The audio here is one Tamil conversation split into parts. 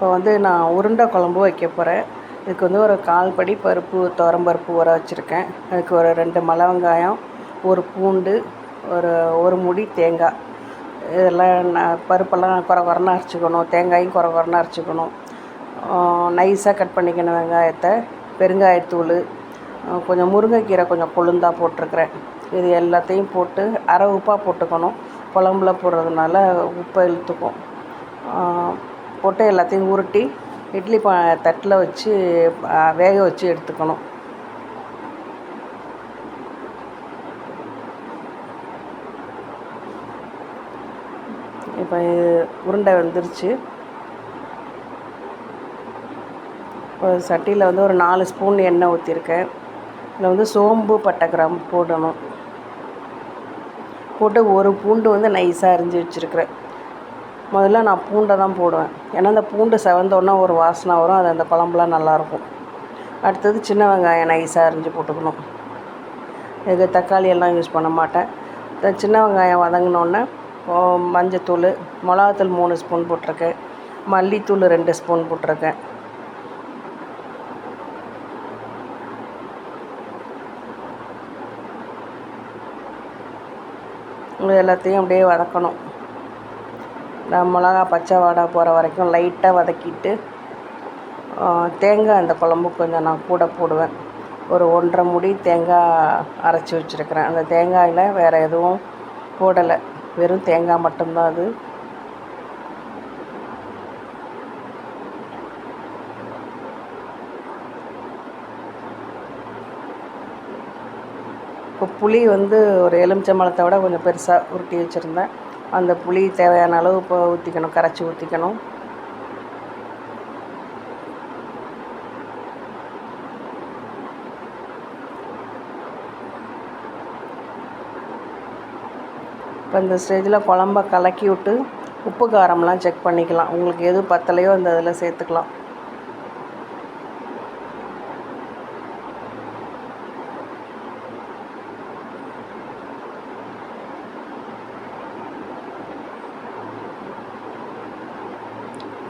இப்போ வந்து நான் உருண்டை குழம்பு வைக்க போகிறேன் இதுக்கு வந்து ஒரு கால் படி பருப்பு துவரம்பருப்பு ஊற வச்சுருக்கேன். அதுக்கு ஒரு ரெண்டு மலை வெங்காயம் ஒரு பூண்டு ஒரு ஒரு முடி தேங்காய். இதெல்லாம் நான் பருப்பெல்லாம் குறை குறைனா அரைச்சிக்கணும். தேங்காயும் குறை குறைனா அரைச்சிக்கணும். நைஸாக கட் பண்ணிக்கணும் வெங்காயத்தை. பெருங்காயத்தூள் கொஞ்சம் முருங்கைக்கீரை கொஞ்சம் கொழுந்தா போட்டிருக்கிறேன். இது எல்லாத்தையும் போட்டு அரை உப்பாக போட்டுக்கணும். குழம்புல போடுறதுனால உப்பை இழுத்துக்கும். போட்டு எல்லாத்தையும் உருட்டி இட்லி ப தட்டில் வச்சு வேக வச்சு எடுத்துக்கணும். இப்போ உருண்டை வந்துருச்சு. ஒரு சட்டியில் வந்து ஒரு நாலு ஸ்பூன் எண்ணெய் ஊற்றிருக்கேன் இதில் வந்து சோம்பு பட்டை கிராம்பு போடணும். போட்டு ஒரு பூண்டு வந்து நைஸாக அரிஞ்சு வச்சுருக்கிறேன். முதல்ல நான் பூண்டை தான் போடுவேன். ஏன்னா அந்த பூண்டு செவந்தோடனே ஒரு வாசனை வரும். அது அந்த குழம்புலாம் நல்லாயிருக்கும். அடுத்தது சின்ன வெங்காயம் நைஸாக அரிஞ்சு போட்டுக்கணும். இதுக்கு தக்காளி எல்லாம் யூஸ் பண்ண மாட்டேன். சின்ன வெங்காயம் வதங்கினோடனே மஞ்சத்தூள் மிளகாத்தூள் மூணு ஸ்பூன் போட்டிருக்கேன். மல்லித்தூள் ரெண்டு ஸ்பூன் போட்டிருக்கேன். இது எல்லாத்தையும் அப்படியே வதக்கணும். மிளகா பச்சை வாடை போகிற வரைக்கும் லைட்டாக வதக்கிட்டு தேங்காய் அந்த குழம்பு கொஞ்சம் நான் கூட போடுவேன். ஒரு ஒன்றரை முடி தேங்காய் அரைச்சி வச்சுருக்கிறேன். அந்த தேங்காயில் வேறு எதுவும் போடலை. வெறும் தேங்காய் மட்டும்தான் அது. இப்போ புளி வந்து ஒரு எலுமிச்சம்பழத்தை விட கொஞ்சம் பெருசாக உருட்டி வச்சுருந்தேன். அந்த புளி தேவையான அளவு இப்போ ஊற்றிக்கணும் கரைச்சி ஊற்றிக்கணும் இப்போ இந்த ஸ்டேஜில் குழம்ப கலக்கி விட்டு உப்பு காரம்லாம் செக் பண்ணிக்கலாம். உங்களுக்கு எது பத்தலையோ அந்த இதில் சேர்த்துக்கலாம்.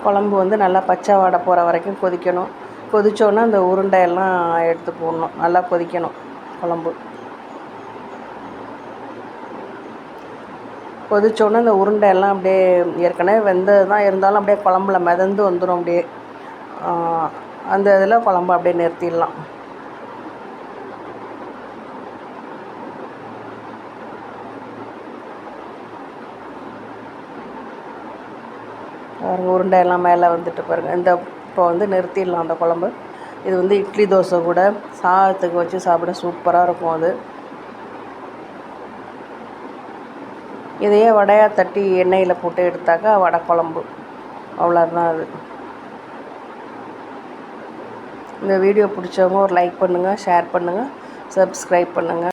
குழம்பு வந்து நல்லா பச்சை வாடை போகிற வரைக்கும் கொதிக்கணும். கொதித்தோன்னே அந்த உருண்டையெல்லாம் எடுத்து போடணும். நல்லா கொதிக்கணும் குழம்பு. கொதித்தோன்னே அந்த உருண்டையெல்லாம் அப்படியே ஏற்கனவே வெந்தது தான் இருந்தாலும் அப்படியே குழம்புல மிதந்து வந்துடும் அப்படியே. அந்த இதில் குழம்பு அப்படியே நிறுத்திடலாம். பாருங்கள் உருண்டையெல்லாம் மேலே வந்துட்டு பாருங்கள் இந்த இப்போ வந்து நிறுத்திடலாம் அந்த குழம்பு. இது வந்து இட்லி தோசை கூட சாதத்துக்கு வச்சு சாப்பிட சூப்பராக இருக்கும் அது. இதையே வடையாக தட்டி எண்ணெயில் போட்டு எடுத்தாக்கா வடை குழம்பு. அவ்வளோதான் அது. இந்த வீடியோ பிடிச்சவங்க ஒரு லைக் பண்ணுங்கள் ஷேர் பண்ணுங்கள் சப்ஸ்கிரைப் பண்ணுங்கள்